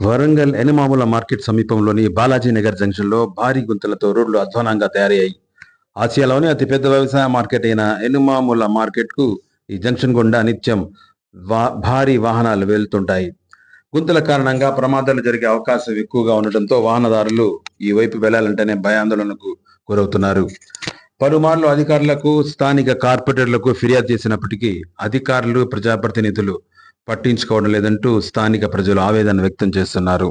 Warangal Enumamula market సమీపంలోని బాలాజీ నగర్ జంక్షన్లో భారీ గుంతలతో రోడ్లు అధ్వానంగా తయారయ్యాయి. ఆసియాలోనే అతిపెద్ద వ్యవసాయ మార్కెట్ అయిన ఎనుమాముల మార్కెట్కు ఈ జంక్షన్ గుండా నిత్యం భారీ వాహనాలు వెళ్తుంటాయి. గుంతల కారణంగా ప్రమాదాలు జరిగే అవకాశం ఎక్కువగా ఉండటంతో వాహనదారులు ఈ వైపు వెళ్ళాలంటేనే భయాందోళనకు గురవుతున్నారు. పలుమార్లు అధికారులకు స్థానిక కార్పొరేటర్లకు ఫిర్యాదు చేసినప్పటికీ అధికారులు ప్రజాప్రతినిధులు పట్టించుకోవడం లేదంటూ స్థానిక ప్రజలు ఆవేదన వ్యక్తం చేస్తున్నారు.